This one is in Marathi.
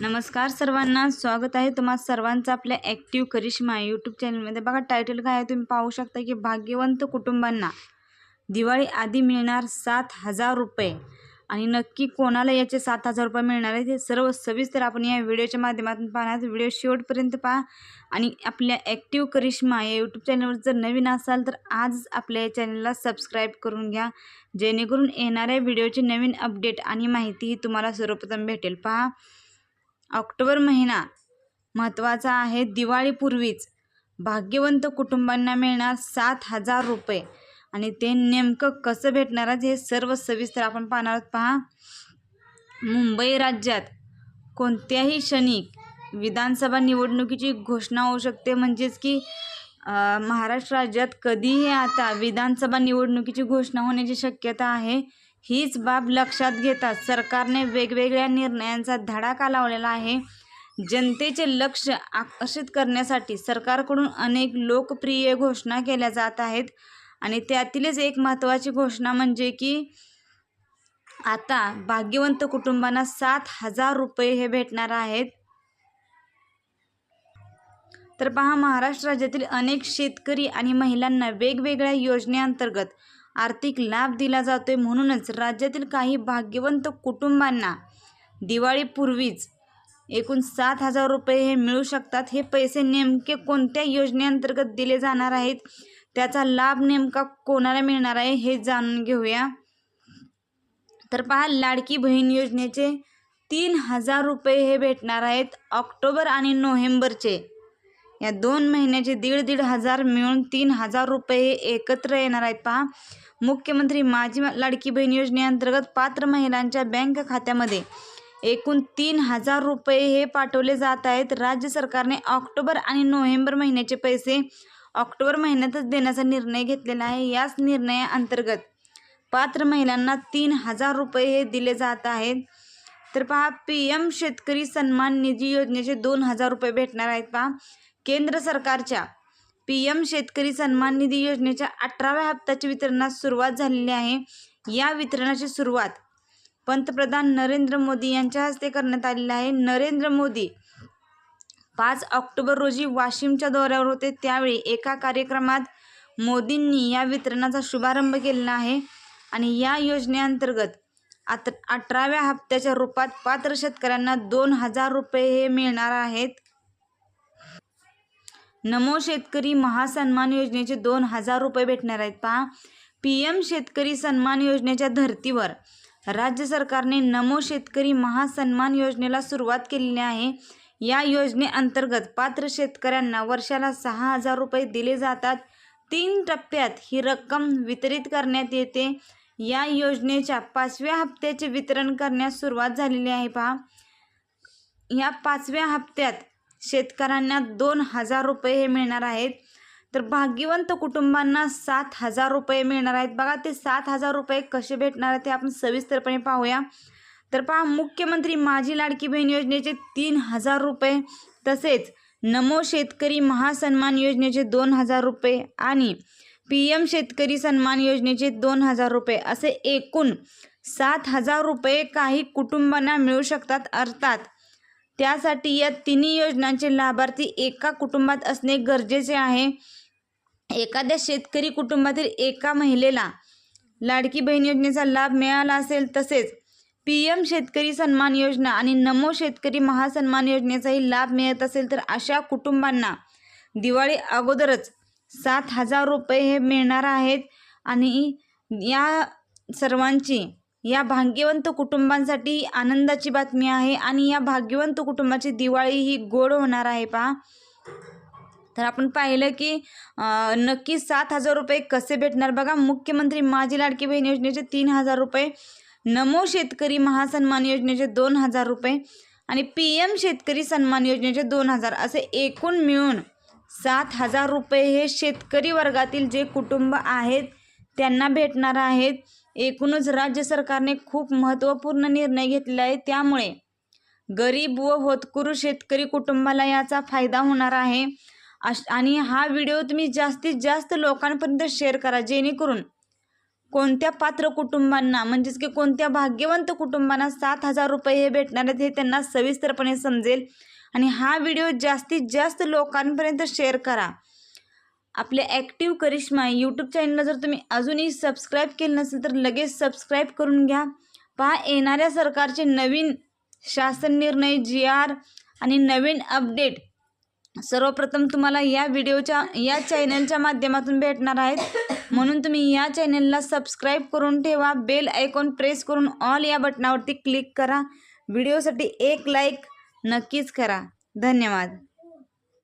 नमस्कार सर्वांना स्वागत आहे तुम्हा सर्वांचं आपल्या ॲक्टिव्ह करिश्मा यूट्यूब चॅनलमध्ये बघा टायटल काय आहे तुम्ही पाहू शकता की भाग्यवंत कुटुंबांना दिवाळी आधी मिळणार सात हजार रुपये. आणि नक्की कोणाला याचे सात हजार रुपये मिळणार आहेत हे सर्व सविस्तर आपण या व्हिडिओच्या माध्यमातून पाहणार व्हिडिओ शेवटपर्यंत पहा. आणि आपल्या ॲक्टिव्ह करिश्मा या यूट्यूब चॅनलवर जर नवीन असाल तर आज आपल्या या चॅनलला सबस्क्राईब करून घ्या. जेणेकरून येणाऱ्या व्हिडिओची नवीन अपडेट आणि माहिती ही तुम्हाला सर्वप्रथम भेटेल. पहा. ऑक्टोबर महिना महत्त्वाचा आहे. दिवाळीपूर्वीच भाग्यवंत कुटुंबांना मिळणार सात हजार रुपये. आणि ते नेमकं कसं भेटणार आहे हे सर्व सविस्तर आपण पाहणार आहोत. पहा. मुंबई राज्यात कोणत्याही क्षणी विधानसभा निवडणुकीची घोषणा होऊ शकते. म्हणजेच की महाराष्ट्र राज्यात कधीही आता विधानसभा निवडणुकीची घोषणा होण्याची शक्यता आहे हीच बाब लक्षात घेता सरकारने वेगवेगळ्या निर्णयांचा धडाका लावलेला आहे. जनतेचे लक्ष आकर्षित करण्यासाठी सरकारकडून अनेक लोकप्रिय घोषणा केल्या जात आहेत. आणि त्यातीलच एक महत्त्वाची घोषणा म्हणजे की आता भाग्यवंत कुटुंबांना सात हजार रुपये हे भेटणार आहेत. तर पहा महाराष्ट्र राज्यातील अनेक शेतकरी आणि महिलांना वेगवेगळ्या योजनेअंतर्गत आर्थिक लाभ दिला जातोय. म्हणूनच राज्यातील काही भाग्यवंत कुटुंबांना दिवाळीपूर्वीच एकूण सात हजार रुपये हे मिळू शकतात. हे पैसे नेमके कोणत्या योजनेअंतर्गत दिले जाणार आहेत? त्याचा लाभ नेमका कोणाला मिळणार आहे हे जाणून घेऊया. तर पहा लाडकी बहीण योजनेचे तीन हजार रुपये हे भेटणार आहेत ऑक्टोबर आणि नोव्हेंबरचे. या दोन महिन्याचे दीड दीड हजार मिळून तीन हजार रुपये हे एकत्र येणार आहेत पहा. मुख्यमंत्री माझी लाडकी बहीण योजनेअंतर्गत पात्र महिलांच्या बँक खात्यामध्ये एकूण तीन हजार रुपये हे पाठवले जात आहेत. राज्य सरकारने ऑक्टोबर आणि नोव्हेंबर महिन्याचे पैसे ऑक्टोबर महिन्यातच देण्याचा निर्णय घेतलेला आहे. याच निर्णयाअंतर्गत पात्र महिलांना तीन हजार रुपये हे दिले जात आहेत. तर पहा पी एम शेतकरी सन्मान निधी योजनेचे दोन हजार रुपये भेटणार आहेत पहा. केंद्र सरकारच्या पी एम शेतकरी सन्मान निधी योजनेच्या अठराव्या हप्त्याच्या वितरणास सुरुवात झालेली आहे. या वितरणाची सुरुवात पंतप्रधान नरेंद्र मोदी यांच्या हस्ते करण्यात आलेली आहे. नरेंद्र मोदी पाच ऑक्टोबर रोजी वाशिमच्या दौऱ्यावर होते. त्यावेळी एका कार्यक्रमात मोदींनी या वितरणाचा शुभारंभ केलेला आहे आणि या योजनेअंतर्गत आत अठराव्या हप्त्याच्या रूपात पात्र शेतकऱ्यांना दोन हजार रुपये हे मिळणार आहेत. नमो शेतकरी महासन्मान योजनेचे दोन हजार रुपये भेटणार आहेत. पहा पी एम शेतकरी सन्मान योजनेच्या धर्तीवर राज्य सरकारने नमो शेतकरी महासन्मान योजनेला सुरुवात केलेली आहे. या योजनेअंतर्गत पात्र शेतकऱ्यांना वर्षाला सहा हजार रुपये दिले जातात. तीन टप्प्यात ही रक्कम वितरित करण्यात येते. या योजनेच्या पाचव्या हप्त्याचे वितरण करण्यास सुरुवात झालेली आहे. पहा. या पाचव्या हप्त्यात शेतकऱ्यांना दोन हजार रुपये हे मिळणार आहेत. तर भाग्यवंत कुटुंबांना सात हजार रुपये मिळणार आहेत. बघा ते सात हजार रुपये कसे भेटणार आहेत ते आपण सविस्तरपणे पाहूया. तर पहा मुख्यमंत्री माझी लाडकी बहीण योजनेचे तीन हजार रुपये तसेच नमो शेतकरी महासन्मान योजनेचे दोन हजार रुपये आणि पी एम शेतकरी सन्मान योजनेचे दोन हजार रुपये असे एकूण सात हजार रुपये काही कुटुंबांना मिळू शकतात अर्थात त्यासाठी या तिन्ही योजनांचे लाभार्थी एका कुटुंबात असणे गरजेचे आहे. एखाद्या शेतकरी कुटुंबातील एका महिलेला लाडकी बहीण योजनेचा लाभ मिळाला असेल तसेच पी एम शेतकरी सन्मान योजना आणि नमो शेतकरी महासन्मान योजनेचाही लाभ मिळत असेल तर अशा कुटुंबांना दिवाळी अगोदरच सात हजार रुपये हे मिळणार आहेत. आणि या सर्वांची या भाग्यवंत कुटुंबांसाठी आनंदाची बातमी आहे आणि या भाग्यवंत कुटुंबाची दिवाळी ही गोड होणार आहे पहा. तर आपण पाहिलं की नक्की सात हजार रुपये कसे भेटणार? बघा मुख्यमंत्री माझी लाडकी बहीण योजनेचे तीन हजार रुपये नमो शेतकरी महासन्मान योजनेचे दोन हजार रुपये आणि पी एम शेतकरी सन्मान योजनेचे दोन हजार असे एकूण मिळून सात हजार रुपये हे शेतकरी वर्गातील जे कुटुंब आहेत त्यांना भेटणार आहेत. एकूणच राज्य सरकारने खूप महत्त्वपूर्ण निर्णय घेतलेला आहे. त्यामुळे गरीब व होतकुरू शेतकरी कुटुंबाला याचा फायदा होणार आहे. अश आणि हा व्हिडिओ तुम्ही जास्तीत जास्त लोकांपर्यंत शेअर करा जेणेकरून कोणत्या पात्र कुटुंबांना म्हणजेच की कोणत्या भाग्यवंत कुटुंबांना सात हजार रुपये हे भेटणार आहेत हे त्यांना सविस्तरपणे समजेल. आणि हा व्हिडिओ जास्तीत जास्त लोकांपर्यंत शेअर करा. आपल्या ॲक्टिव्ह करिश्मा यूट्यूब चॅनलला जर तुम्ही अजूनही सबस्क्राईब केलं नसेल तर लगेच सबस्क्राईब करून घ्या. पहा येणाऱ्या सरकारचे नवीन शासन निर्णय जी आर आणि नवीन अपडेट सर्वप्रथम तुम्हाला या व्हिडिओच्या या चॅनलच्या माध्यमातून भेटणार आहेत. म्हणून तुम्ही या चॅनलला सबस्क्राईब करून ठेवा बेल आयकॉन प्रेस करून ऑल या बटनावरती क्लिक करा. व्हिडिओसाठी एक लाईक नक्कीच करा. धन्यवाद.